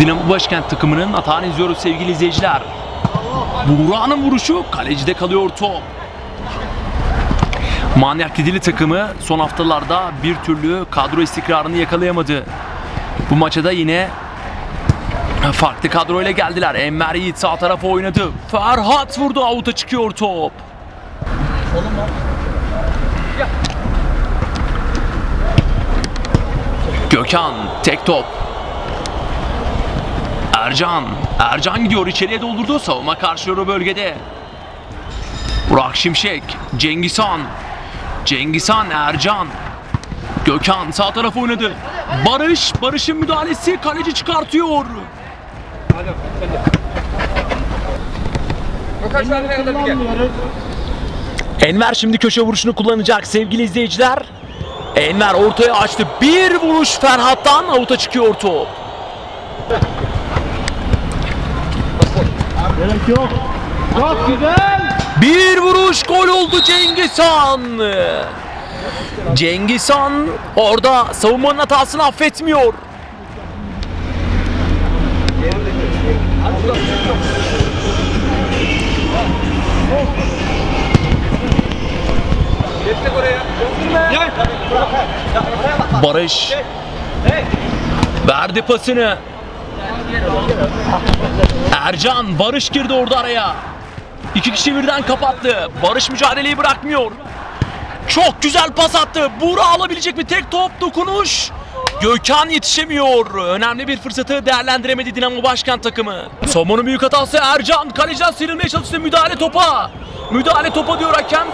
Dinamo Başkent takımının atağını izliyoruz sevgili izleyiciler. Buğra'nın vuruşu kalecide kalıyor top. Manyak Didili takımı son haftalarda bir türlü kadro istikrarını yakalayamadı. Bu maça da yine farklı kadroyla geldiler. Enver Yiğit sağ tarafa oynadı. Ferhat vurdu avuta çıkıyor top. Gökhan tek top. Ercan. Ercan gidiyor içeriye doldurdu. Savunma karşılıyor o bölgede. Burak Şimşek. Cengizhan. Cengizhan Ercan. Gökhan sağ tarafa oynadı. Barış. Barış'ın müdahalesi kaleci çıkartıyor. Enver şimdi köşe vuruşunu kullanacak sevgili izleyiciler. Enver ortaya açtı. Bir vuruş Ferhat'tan avuta çıkıyor top. Gerek yok. Çok güzel. Bir vuruş gol oldu Cengizhan. Cengizhan orada savunmanın hatasını affetmiyor. Barış verdi pasını. Ercan Barış girdi orada araya. İki kişi birden kapattı. Barış mücadeleyi bırakmıyor. Çok güzel pas attı. Buğra alabilecek mi? Tek top dokunuş. Gökhan yetişemiyor. Önemli bir fırsatı değerlendiremedi Dinamo Başkan takımı. Somon'un büyük hatası Ercan. Kaleciden sıyrılmaya çalıştı. Müdahale topa. Müdahale topa diyor hakem.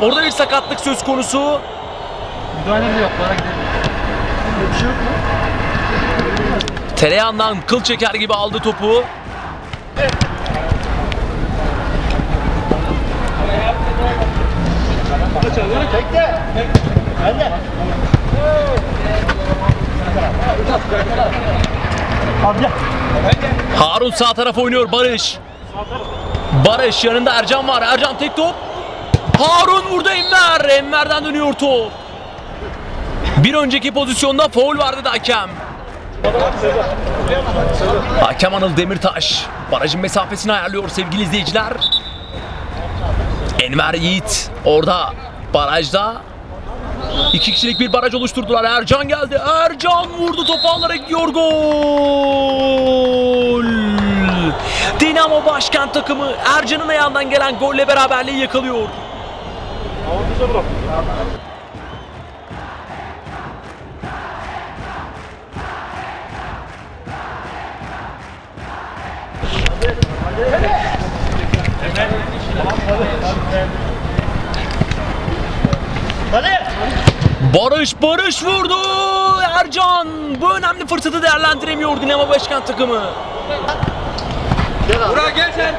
Orada bir sakatlık söz konusu. Müdahale de yok. Bana gidelim. Bir şey yok mu? Tereyağından kıl çeker gibi aldı topu. Harun sağ tarafa oynuyor Barış. Barış yanında Ercan var. Ercan tek top. Harun vurdu Enver. Enver'den dönüyor top. Bir önceki pozisyonda foul vardı da hakem. Hakem Anıl Demirtaş. Barajın mesafesini ayarlıyor sevgili izleyiciler. Enver Yiğit orada barajda İki kişilik bir baraj oluşturdular. Ercan geldi. Ercan vurdu topu alarak gidiyor gol. Dinamo Başkent takımı Ercan'ın ayağından gelen golle beraberliği yakalıyor. Barış Barış vurdu. Ercan bu önemli fırsatı değerlendiremiyor Dinamo Başkent takımı. Burak gel sen.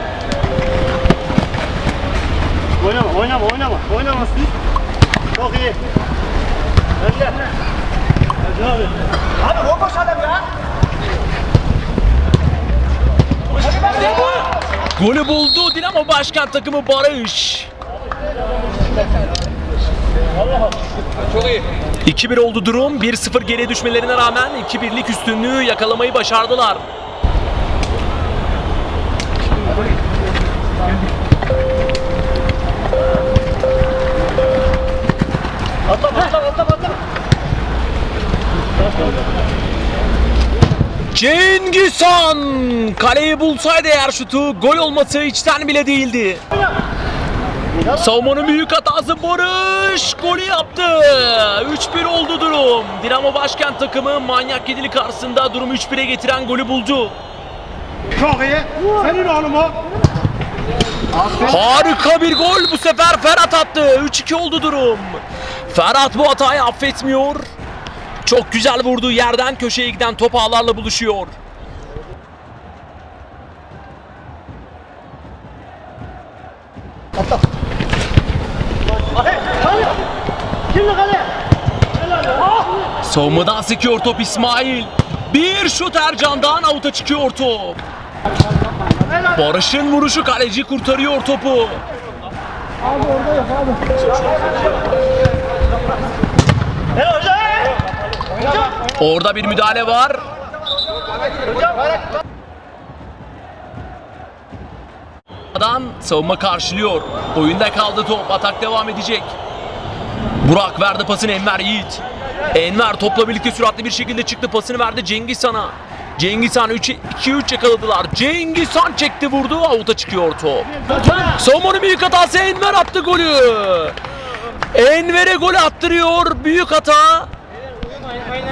Oynama, oynama, oynama. Oynamasın. Çok iyi. De. Ercan abi. Abi bomboş adam ya. Golü buldu Dinamo Başkent takımı Barış. Çok iyi. 2-1 oldu durum. 1-0 geriye düşmelerine rağmen 2-1'lik üstünlüğü yakalamayı başardılar. Atla, atla, atla, atla. Cengizhan kaleyi bulsaydı eğer şutu gol olması içten bile değildi. Savunmanın büyük hatası Barış golü yaptı. 3-1 oldu durum. Dinamo Başkent takımı manyak yedili karşısında durumu 3-1'e getiren golü buldu. Çok iyi. Senin oğlum o. Harika bir gol bu sefer Ferhat attı. 3-2 oldu durum. Ferhat bu hatayı affetmiyor. Çok güzel vurduğu yerden köşeye giden top ağlarla buluşuyor. Kale. Savunmadan sekiyor top İsmail. Bir şut Ercan'dan avuta çıkıyor top. Barış'ın vuruşu kaleci kurtarıyor topu. Helal hocam. Hocam. Orada bir müdahale var. Adam savunma karşılıyor. Oyunda kaldı top. Atak devam edecek. Burak verdi pasını Enver Yiğit. Enver topla birlikte süratli bir şekilde çıktı. Pasını verdi Cengiz Han'a. Cengiz Han 2-3 yakaladılar. Cengiz Han çekti vurdu. Avuta çıkıyor top. Savunmanın büyük hatası Enver attı golü. Enver'e gol attırıyor. Büyük hata.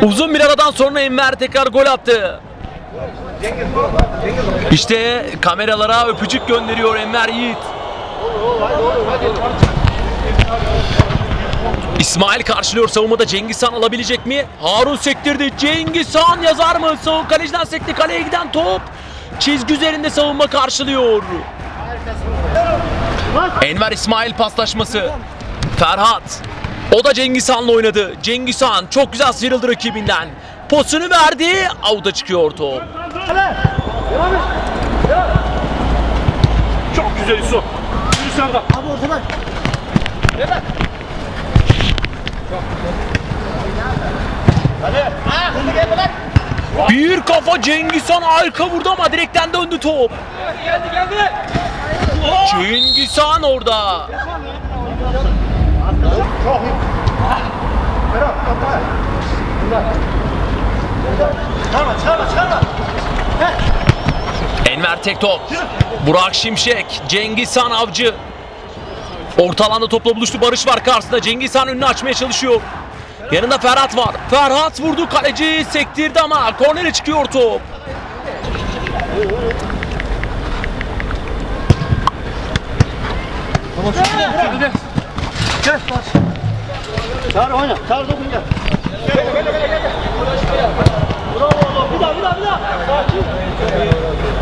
Uzun bir aradan sonra Enver tekrar gol attı. İşte kameralara öpücük gönderiyor Enver Yiğit. İsmail karşılıyor savunmada Cengiz Han alabilecek mi? Harun sektirdi. Cengiz Han yazar mı? Savun kaleciden sekti. Kaleye giden top. Çizgi üzerinde savunma karşılıyor. Enver İsmail paslaşması. Ferhat. O da Cengiz Han'la oynadı. Cengiz Han çok güzel sıyrıldı rakibinden. Posunu verdi. Avuta çıkıyor top. Çok güzel Yusuf. Yürü sen de. Abi ortadan. Bir kafa Cengiz Han arka vurdu ama direkten döndü top. Geldi geldi. Cengiz Han orada. Çıkarma çıkarma çıkarma. Enver tek top. Burak Şimşek, Cengiz Han avcı. Orta alanda topla buluştu. Barış var karşısında. Cengiz Han önünü açmaya çalışıyor. Yanında Ferhat var. Ferhat vurdu kaleci sektirdi ama kornere çıkıyor top. Çağır oyna. Çağır dokun gel. Bravo oğlum. Bir daha bir daha bir daha. Sakin.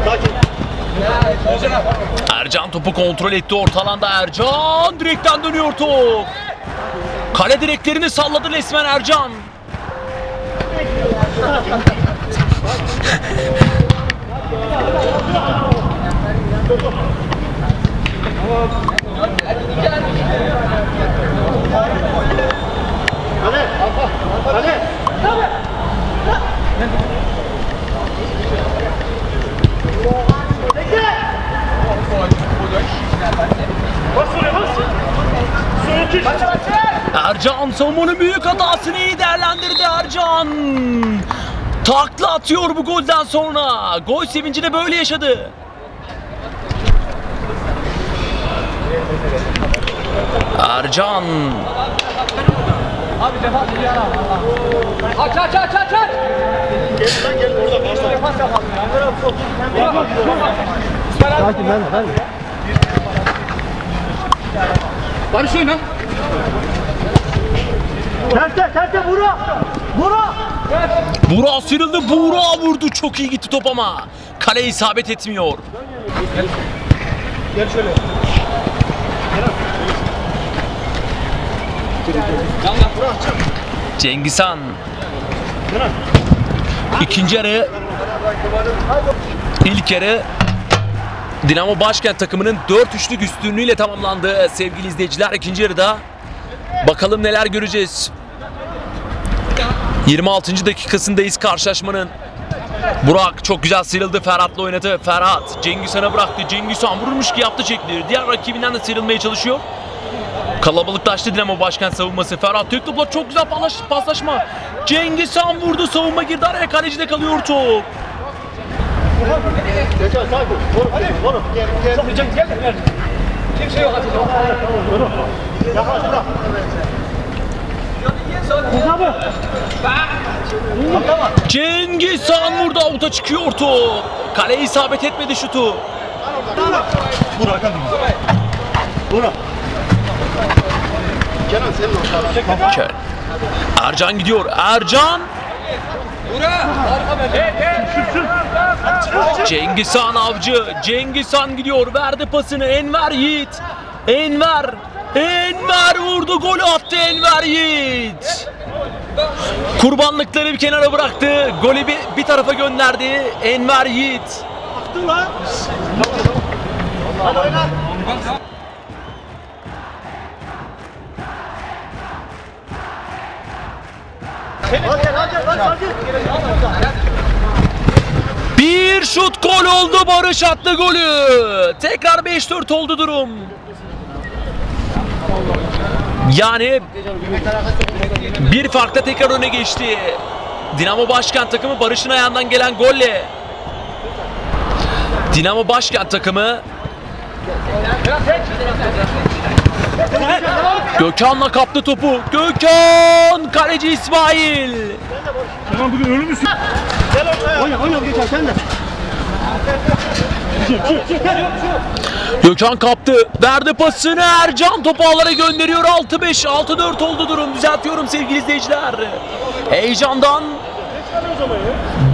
Sakin. Ercan topu kontrol etti orta alanda. Ercan direkten dönüyor top. Kale direklerini salladı resmen Ercan. Son iki. Ercan savunmanın büyük hatasını iyi değerlendirdi Ercan. Takla atıyor bu golden sonra. Gol sevincini böyle yaşadı. Ercan Abi defans bir yana. Aç aç aç aç aç. Gel lan gel orada başla. Defans yapalım ya. Sakin ben ben. Barış oyna. Terte terte vura. Vura. Burak sıyrıldı. Burak vurdu. Çok iyi gitti top ama. Kale isabet etmiyor. Gel şöyle. Cengiz Han. İkinci yarı ilk yarı Dinamo Başkent takımının 4-3'lük üstünlüğüyle tamamlandı sevgili izleyiciler. İkinci yarıda bakalım neler göreceğiz. 26. dakikasındayız karşılaşmanın. Burak çok güzel sıyrıldı. Ferhat'la oynadı. Ferhat Cengiz Han'a bıraktı. Cengiz Han vurmuş ki yaptı çekti. Diğer rakibinden de sıyrılmaya çalışıyor. Kalabalıklaştı Dinamo Başkent savunması. Ferhat tek topla çok güzel paslaşma. Cengiz Han vurdu. Savunma girdi araya. Kalecide kalıyor top. Hadi. Kimse yok hadi. Yaklaş bırak. Cengiz Han vurdu. Avuta çıkıyor top. Kaleye isabet etmedi şutu. Vur Hakan. Vur. Kenan senin ortada. Kö- Ercan gidiyor. Ercan. Cengiz Han avcı. Cengiz Han gidiyor. Verdi pasını. Enver Yiğit. Enver. Enver vurdu. Golü attı Enver Yiğit. Kurbanlıkları bir kenara bıraktı. Golü bir, bir tarafa gönderdi. Enver Yiğit. Attın lan. Bir şut gol oldu Barış attı golü. Tekrar 5-4 oldu durum. Yani bir farkla tekrar öne geçti. Dinamo Başkent takımı Barış'ın ayağından gelen golle. Dinamo Başkent takımı Gökhan'la kaptı topu. Gökhan! Kaleci İsmail. Oyna oyna geçer sen de. Gökhan kaptı. Verdi pasını. Ercan topu ağlara gönderiyor. 6-5, 6-4 oldu durum. Düzeltiyorum sevgili izleyiciler. Heyecandan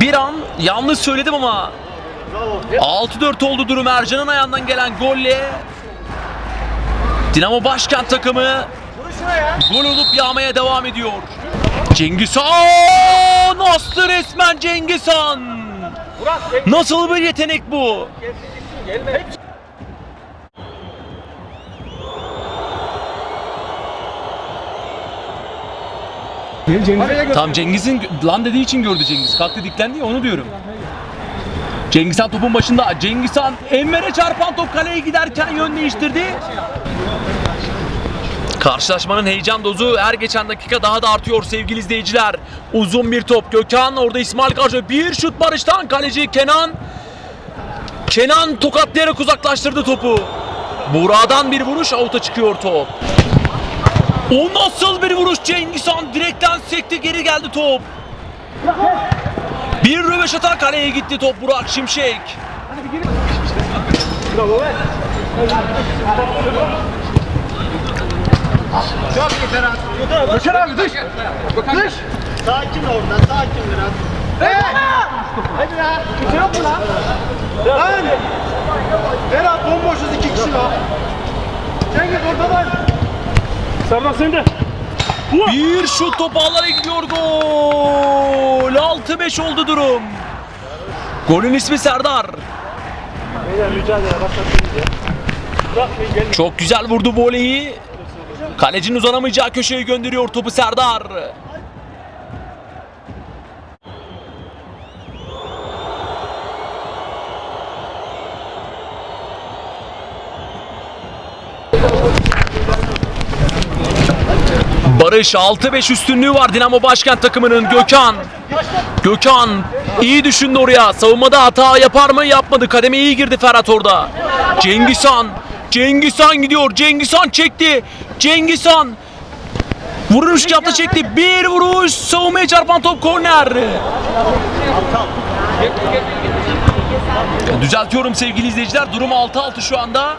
bir an yanlış söyledim ama 6-4 oldu durum. Ercan'ın ayağından gelen golle Dinamo Başkent takımı gol olup yağmaya devam ediyor. Cengiz Han! Astı resmen Cengiz Han! Nasıl bir yetenek bu? Tam Cengiz'in lan dediği için gördü Cengiz. Kalktı diklendi ya onu diyorum. Cengiz Han topun başında. Cengiz Han Enver'e çarpan top kaleye giderken yön değiştirdi. Karşılaşmanın heyecan dozu her geçen dakika daha da artıyor sevgili izleyiciler. Uzun bir top Gökhan orada İsmail karşı bir şut Barış'tan kaleci Kenan. Kenan tokatlayarak uzaklaştırdı topu. Buğra'dan bir vuruş avuta çıkıyor top. O nasıl bir vuruş Cengiz Han direkten sekti geri geldi top. Bir röveşata kaleye gitti top Burak Şimşek. Gökhan abi dış. Dış. Sakin orada sakin biraz. Hadi ya. Kimse yok mu lan? Lan! Berat bomboşuz iki kişi lan. Cengiz ortadan. Serdar sen de. Bir şut top ağlara gidiyor gol. 6-5 oldu durum. Golün ismi Serdar. Çok güzel vurdu voleyi. Kalecinin uzanamayacağı köşeye gönderiyor topu Serdar. Barış 6-5 üstünlüğü var Dinamo Başkent takımının Gökhan. Gökhan iyi düşündü oraya. Savunmada hata yapar mı? Yapmadı. Kademe iyi girdi Ferhat orada. Cengizhan. Cengizhan gidiyor. Cengizhan çekti. Cengizhan. Vuruş yaptı çekti. Bir vuruş. Savunmaya çarpan top korner. Düzeltiyorum sevgili izleyiciler. Durum 6-6 şu anda.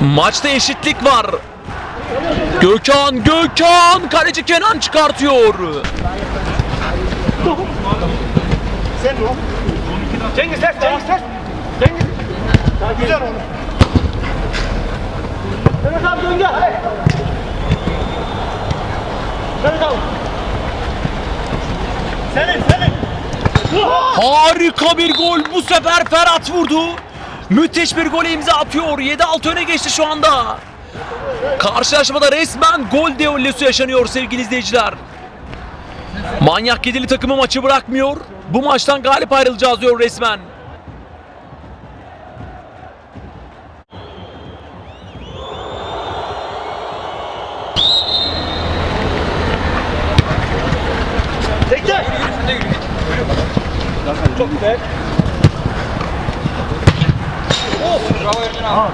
Maçta eşitlik var. Gökhan, Gökhan! Kaleci Kenan çıkartıyor. Sen o. Cengiz ters, Cengiz ters. Cengiz. Güzel onu. Mehmet abi dön gel. Mehmet abi. Senin, senin. Harika bir gol. Bu sefer Ferhat vurdu. Müthiş bir gole imza atıyor. 7-6 öne geçti şu anda. Karşılaşmada resmen gol deollesu yaşanıyor sevgili izleyiciler. Manyak yedili takımı maçı bırakmıyor. Bu maçtan galip ayrılacağız diyor resmen. Tekte. Çok güzel. Bravo Ercan abi.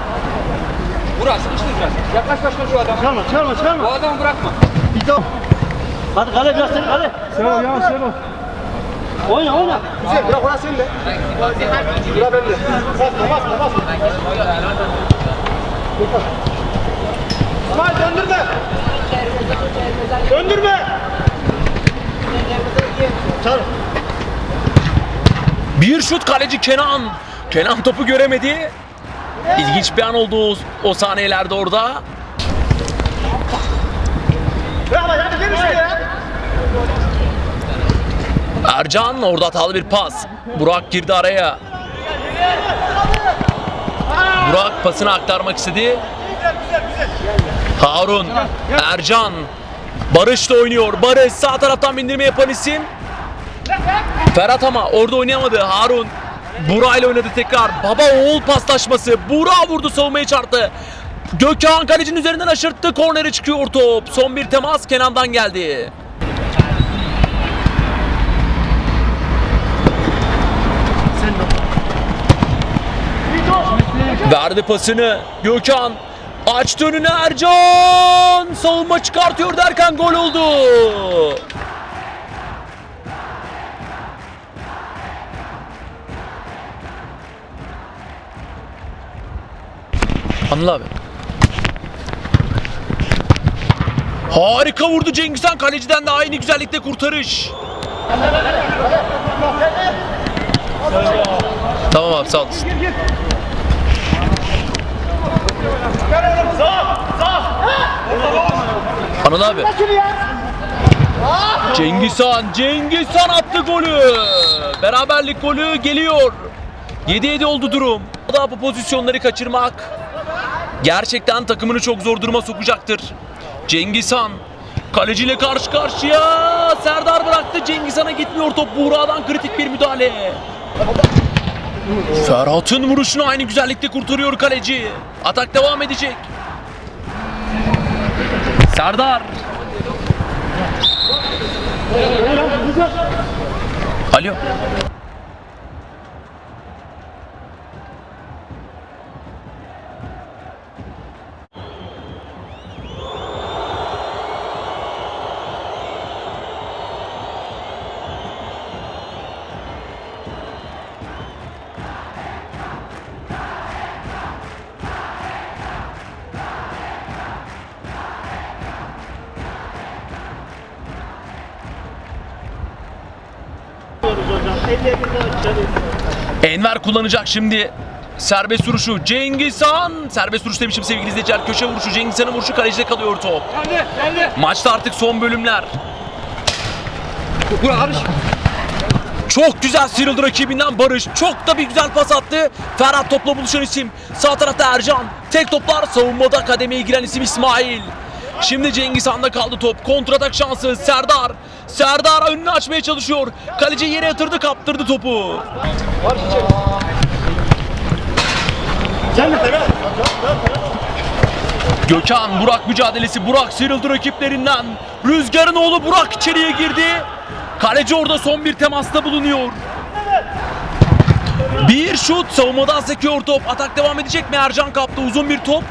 Burası biraz. Yaklaş başkan şu adama. Çıkarma, çıkarma, Bu çıkarma. adamı bırakma. Bir daha. Hadi kale biraz sen kale. Sen ol ya, sen ol. Oyna, oyna. Güzel, bırak orası sende. Bırak bende. Basma, basma, basma. İsmail döndürme. Döndürme. Çağır. Bir şut kaleci Kenan. Kenan topu göremedi. İlginç bir an oldu o, o orada. Ercan orada hatalı bir pas. Burak girdi araya. Burak pasını aktarmak istedi. Harun, Ercan Barış da oynuyor. Barış sağ taraftan bindirme yapan isim. Ferhat ama orada oynayamadı. Harun Burak ile oynadı tekrar. Baba oğul paslaşması. Burak vurdu savunmayı çarptı. Gökhan kalecinin üzerinden aşırttı. Kornere çıkıyor top. Son bir temas Kenan'dan geldi. Verdi pasını. Gökhan açtı önüne Ercan. Savunma çıkartıyor derken gol oldu. Anıl abi. Harika vurdu Cengizhan kaleciden de aynı güzellikte kurtarış. Tamam abi sağ olasın. Anıl abi. Cengizhan, Cengizhan attı golü. Beraberlik golü geliyor. 7-7 oldu durum. Daha bu pozisyonları kaçırmak gerçekten takımını çok zor duruma sokacaktır. Cengizhan kaleciyle karşı karşıya. Serdar bıraktı. Cengizhan'a gitmiyor top. Buğra'dan kritik bir müdahale. Ferhat'ın vuruşunu aynı güzellikte kurtarıyor kaleci. Atak devam edecek. Serdar. Alo. Enver kullanacak şimdi. Serbest vuruşu Cengizhan. Serbest vuruş demişim sevgili izleyiciler. Köşe vuruşu Cengizhan'ın vuruşu kalecide kalıyor top. Maçta artık son bölümler. Barış. Çok güzel sıyrıldı rakibinden Barış. Çok da bir güzel pas attı. Ferhat topla buluşan isim. Sağ tarafta Ercan. Tek toplar savunmada kademeye giren isim İsmail. Şimdi Cengiz Han'da kaldı top. Kontratak şansı Serdar. Serdar önünü açmaya çalışıyor. Kaleci yere yatırdı kaptırdı topu. Gökhan Burak mücadelesi. Burak sıyrıldı rakiplerinden. Rüzgar'ın oğlu Burak içeriye girdi. Kaleci orada son bir temasta bulunuyor. Bir şut savunmadan sekiyor top. Atak devam edecek mi? Ercan kaptı uzun bir top.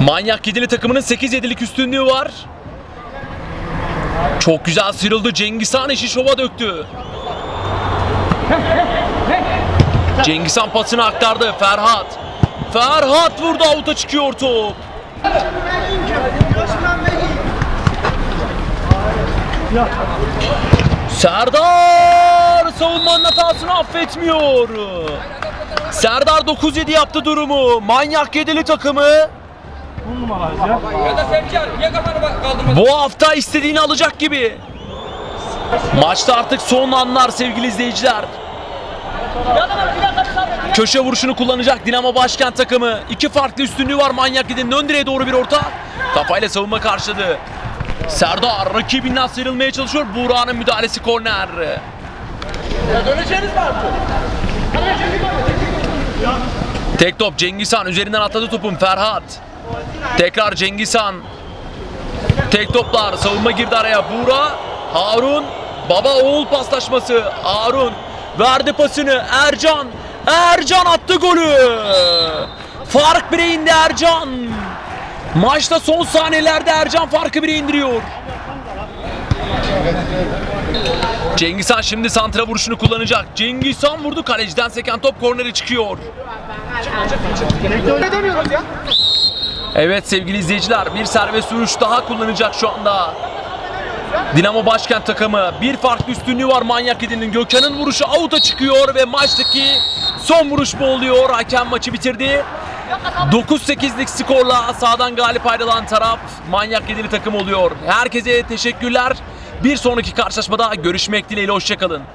Manyak Yedili takımının 8 yedilik üstünlüğü var. Çok güzel sıyrıldı. Cengizhan işi şova döktü. Cengizhan pasını aktardı. Ferhat. Ferhat vurdu avuta çıkıyor top. Serdar savunmanın hatasını affetmiyor. Serdar 9-7 yaptı durumu. Manyak yedili takımı Ya da Sercan niye kafanı kaldırmadın? bu hafta istediğini alacak gibi. Maçta artık son anlar sevgili izleyiciler. Köşe vuruşunu kullanacak Dinamo Başkent takımı. İki farklı üstünlüğü var Manyak Yedi'nin. Ön direğe doğru bir orta. Kafayla savunma karşıladı. Serdar rakibinden sıyrılmaya çalışıyor. Buğra'nın müdahalesi korner. Tek top Cengizhan üzerinden atladı topun Ferhat. Tekrar Cengizhan. Tek toplar savunma girdi araya. Buğra, Harun, baba oğul paslaşması. Harun verdi pasını. Ercan, Ercan attı golü. Fark bire indi Ercan. Maçta son saniyelerde Ercan farkı bire indiriyor. Cengizhan şimdi santra vuruşunu kullanacak. Cengizhan vurdu kaleciden seken top kornere çıkıyor. Evet sevgili izleyiciler bir serbest vuruş daha kullanacak şu anda. Dinamo Başkent takımı bir farklı üstünlüğü var Manyak Edin'in. Gökhan'ın vuruşu avuta çıkıyor ve maçtaki son vuruş bu oluyor. Hakem maçı bitirdi. 9-8'lik skorla sağdan galip ayrılan taraf Manyak Yedili takım oluyor. Herkese teşekkürler. Bir sonraki karşılaşmada görüşmek dileğiyle hoşçakalın.